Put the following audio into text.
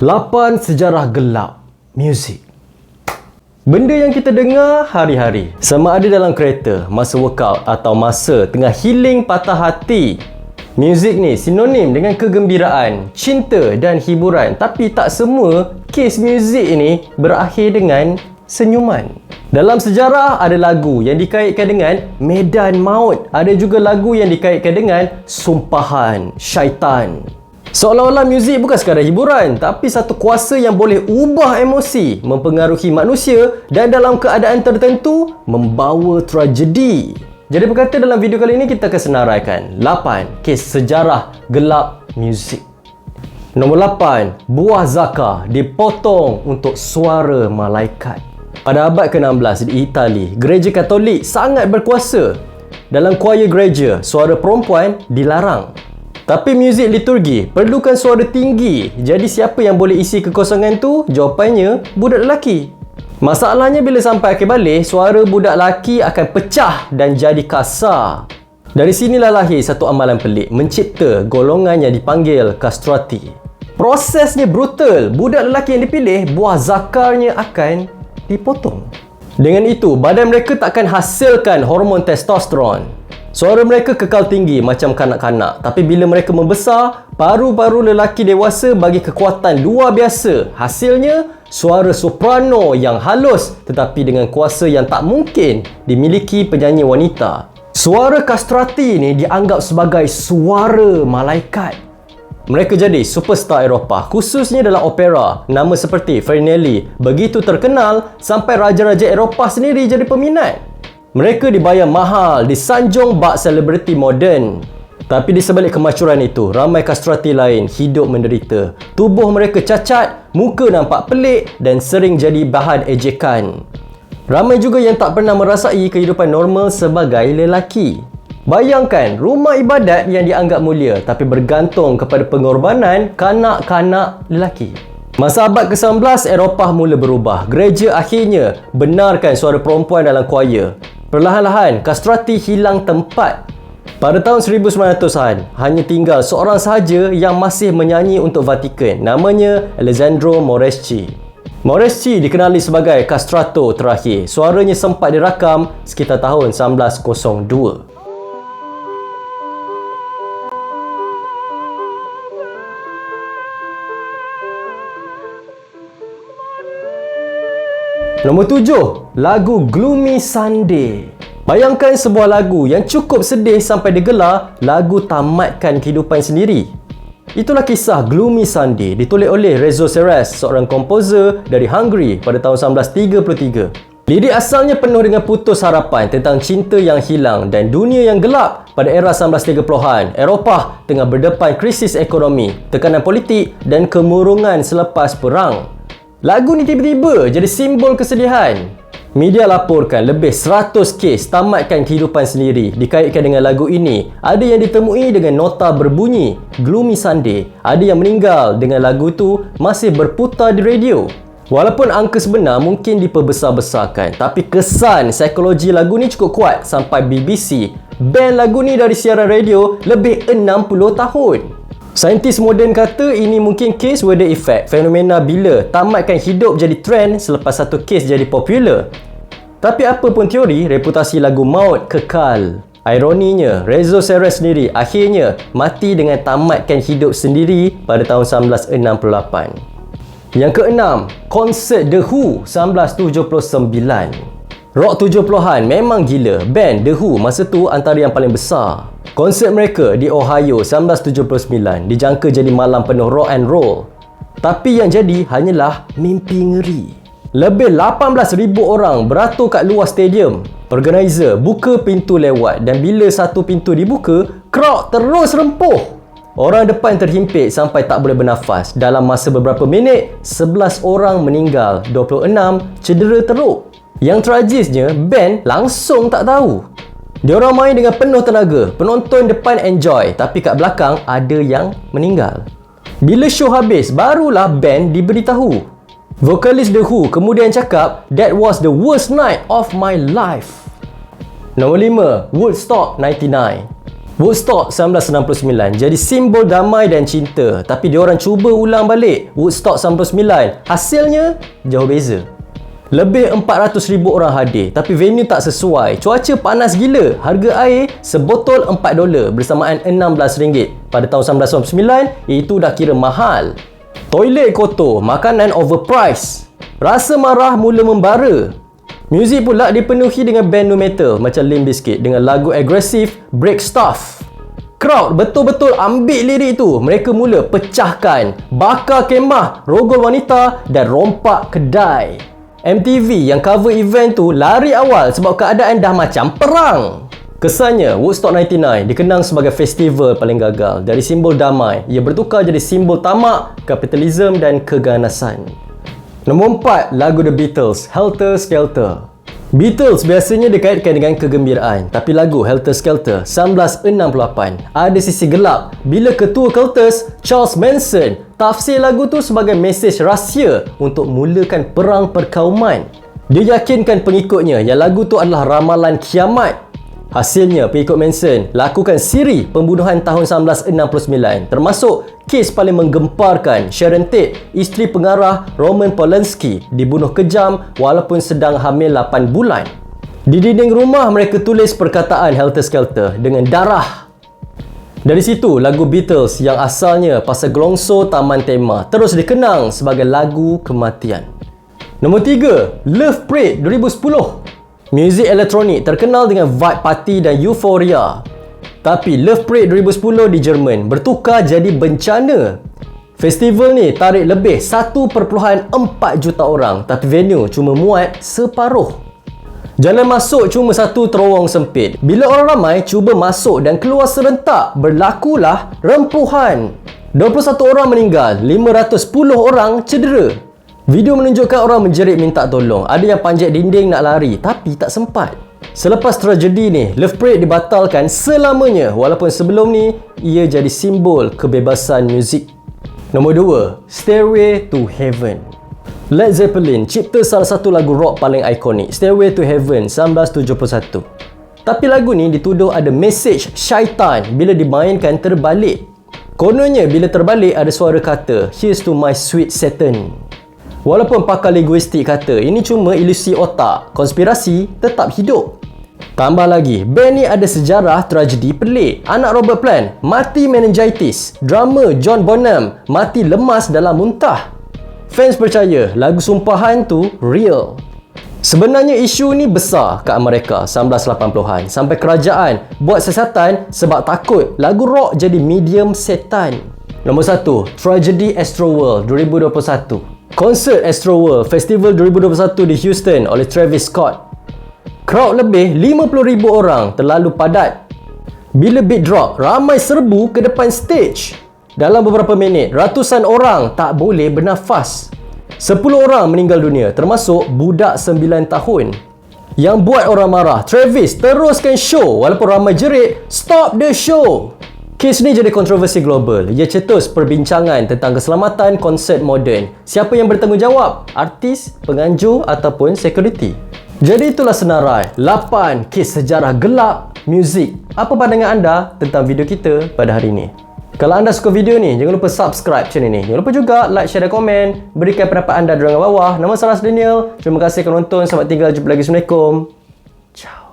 8 sejarah gelap muzik. Benda yang kita dengar hari-hari sama ada dalam kereta, masa workout atau masa tengah healing patah hati. Muzik ni sinonim dengan kegembiraan, cinta dan hiburan tapi tak semua kes muzik ini berakhir dengan senyuman. Dalam sejarah ada lagu yang dikaitkan dengan medan maut, ada juga lagu yang dikaitkan dengan sumpahan syaitan. Seolah-olah muzik bukan sekadar hiburan, tapi satu kuasa yang boleh ubah emosi, mempengaruhi manusia dan dalam keadaan tertentu membawa tragedi. Jadi berkata dalam video kali ini kita akan senaraikan 8 kes sejarah gelap muzik. Nombor 8, buah zakar dipotong untuk suara malaikat. Pada abad ke-16 di Itali, gereja Katolik sangat berkuasa. Dalam choir gereja, suara perempuan dilarang. Tapi muzik liturgi perlukan suara tinggi. Jadi siapa yang boleh isi kekosongan tu? Jawapannya budak lelaki. Masalahnya bila sampai akhir balik, suara budak lelaki akan pecah dan jadi kasar. Dari sinilah lahir satu amalan pelik, mencipta golongan yang dipanggil kastrati. Prosesnya brutal. Budak lelaki yang dipilih, buah zakarnya akan dipotong. Dengan itu, badan mereka takkan hasilkan hormon testosteron. Suara mereka kekal tinggi macam kanak-kanak tapi bila mereka membesar, paru-paru lelaki dewasa bagi kekuatan luar biasa. Hasilnya, suara soprano yang halus tetapi dengan kuasa yang tak mungkin dimiliki penyanyi wanita. Suara kastrati ini dianggap sebagai suara malaikat. Mereka jadi superstar Eropah, khususnya dalam opera. Nama seperti Farinelli begitu terkenal sampai raja-raja Eropah sendiri jadi peminat. Mereka dibayar mahal, disanjung bak selebriti moden. Tapi di sebalik kemacuran itu, ramai kastrati lain hidup menderita. Tubuh mereka cacat, muka nampak pelik dan sering jadi bahan ejekan. Ramai juga yang tak pernah merasai kehidupan normal sebagai lelaki. Bayangkan rumah ibadat yang dianggap mulia tapi bergantung kepada pengorbanan kanak-kanak lelaki. Masa abad ke-19, Eropah mula berubah. Gereja akhirnya benarkan suara perempuan dalam choir. Perlahan-lahan, kastrati hilang tempat. Pada tahun 1900-an, hanya tinggal seorang sahaja yang masih menyanyi untuk Vatikan. Namanya Alessandro Moreschi. Moreschi dikenali sebagai kastrato terakhir. Suaranya sempat dirakam sekitar tahun 1902. Nombor tujuh, lagu Gloomy Sunday. Bayangkan sebuah lagu yang cukup sedih sampai digelar, lagu tamatkan kehidupan sendiri. Itulah kisah Gloomy Sunday ditulis oleh Rezo Seres, seorang komposer dari Hungary pada tahun 1933. Lirik asalnya penuh dengan putus harapan tentang cinta yang hilang dan dunia yang gelap pada era 1930-an. Eropah tengah berdepan krisis ekonomi, tekanan politik dan kemurungan selepas perang. Lagu ni tiba-tiba jadi simbol kesedihan. Media laporkan lebih 100 kes tamatkan kehidupan sendiri dikaitkan dengan lagu ini. Ada yang ditemui dengan nota berbunyi Gloomy Sunday. Ada yang meninggal dengan lagu itu masih berputar di radio. Walaupun angka sebenar mungkin diperbesar-besarkan tapi kesan psikologi lagu ni cukup kuat sampai BBC ban lagu ni dari siaran radio lebih 60 tahun. Saintis moden kata ini mungkin case weather effect, fenomena bila tamatkan hidup jadi trend selepas satu case jadi popular. Tapi apa pun teori, reputasi lagu Maut kekal. Ironinya, Rezo Seres sendiri akhirnya mati dengan tamatkan hidup sendiri pada tahun 1968. Yang keenam, konsert The Who 1979. Rock 70-an memang gila. Band The Who masa tu antara yang paling besar. Konsert mereka di Ohio 1979 dijangka jadi malam penuh rock and roll. Tapi yang jadi hanyalah mimpi ngeri. Lebih 18,000 orang beratur kat luar stadium. Organizer buka pintu lewat dan bila satu pintu dibuka, crowd terus rempuh. Orang depan terhimpit sampai tak boleh bernafas. Dalam masa beberapa minit, 11 orang meninggal, 26 cedera teruk. Yang tragisnya, band langsung tak tahu. Dia orang main dengan penuh tenaga. Penonton depan enjoy, tapi kat belakang ada yang meninggal. Bila show habis, barulah band diberitahu. Vokalis The Who kemudian cakap, That was the worst night of my life. Nombor 5, Woodstock 99. Woodstock 1969 jadi simbol damai dan cinta tapi diorang cuba ulang balik Woodstock 99 hasilnya jauh beza lebih 400,000 orang hadir tapi venue tak sesuai. Cuaca panas gila. Harga air sebotol 4 dolar bersamaan RM16 pada tahun 1999 itu dah kira mahal. Toilet kotor makanan overpriced. Rasa marah mula membara. Muzik pula dipenuhi dengan band nu metal macam Limp Bizkit dengan lagu agresif Break Stuff. Crowd betul-betul ambil lirik tu. Mereka mula pecahkan, bakar kemah, rogol wanita dan rompak kedai. MTV yang cover event tu lari awal sebab keadaan dah macam perang. Kesannya, Woodstock 99 dikenang sebagai festival paling gagal. Dari simbol damai, ia bertukar jadi simbol tamak, kapitalisme dan keganasan. Nombor 4, lagu The Beatles, Helter Skelter. Beatles biasanya dikaitkan dengan kegembiraan, tapi lagu Helter Skelter 1968 ada sisi gelap bila ketua Culters, Charles Manson, tafsir lagu tu sebagai mesej rahsia untuk mulakan perang perkauman. Dia yakinkan pengikutnya yang lagu tu adalah ramalan kiamat Hasilnya, pengikut Manson lakukan siri pembunuhan tahun 1969 termasuk kes paling menggemparkan Sharon Tate, isteri pengarah Roman Polanski dibunuh kejam walaupun sedang hamil 8 bulan. Di dinding rumah mereka tulis perkataan Helter Skelter dengan darah. Dari situ, lagu Beatles yang asalnya pasal gelongso taman tema terus dikenang sebagai lagu kematian. Nombor 3, Love Parade 2010. Muzik elektronik terkenal dengan vibe party dan euforia. Tapi Love Parade 2010 di Jerman bertukar jadi bencana. Festival ni tarik lebih 1.4 juta orang tapi venue cuma muat separuh. Jalan masuk cuma satu terowong sempit. Bila orang ramai cuba masuk dan keluar serentak, berlakulah rempuhan. 21 orang meninggal, 510 orang cedera. Video menunjukkan orang menjerit minta tolong. Ada yang panjat dinding nak lari tapi tak sempat. Selepas tragedi ni, Love Parade dibatalkan selamanya walaupun sebelum ni ia jadi simbol kebebasan muzik. Nombor 2, Stairway to Heaven. Led Zeppelin cipta salah satu lagu rock paling ikonik, Stairway to Heaven 1971. Tapi lagu ni dituduh ada message syaitan bila dimainkan terbalik. Kononnya bila terbalik ada suara kata, Here's to my sweet Satan. Walaupun pakar linguistik kata ini cuma ilusi otak, konspirasi tetap hidup. Tambah lagi, band ni ada sejarah tragedi pelik. Anak Robert Plant mati meningitis. Drummer John Bonham mati lemas dalam muntah. Fans percaya lagu sumpahan tu real. Sebenarnya isu ni besar kat Amerika 1980-an sampai kerajaan buat siasatan sebab takut lagu rock jadi medium setan. Nombor 1, Tragedy Astro World 2021. Konsert Astro World Festival 2021 di Houston oleh Travis Scott. Crowd lebih 50,000 orang terlalu padat. Bila beat drop, ramai serbu ke depan stage. Dalam beberapa minit, ratusan orang tak boleh bernafas. 10 orang meninggal dunia termasuk budak 9 tahun. Yang buat orang marah, Travis teruskan show walaupun ramai jerit, "Stop the show!" Kes ni jadi kontroversi global. Ia cetus perbincangan tentang keselamatan konsert moden. Siapa yang bertanggungjawab? Artis, penganjur ataupun security? Jadi itulah senarai 8 kes sejarah gelap muzik. Apa pandangan anda tentang video kita pada hari ini? Kalau anda suka video ni, jangan lupa subscribe channel ni. Jangan lupa juga like, share dan komen. Berikan pendapat anda di ruangan bawah. Nama saya Daniel. Terima kasih kerana menonton. Selamat tinggal. Jumpa lagi. Assalamualaikum. Ciao.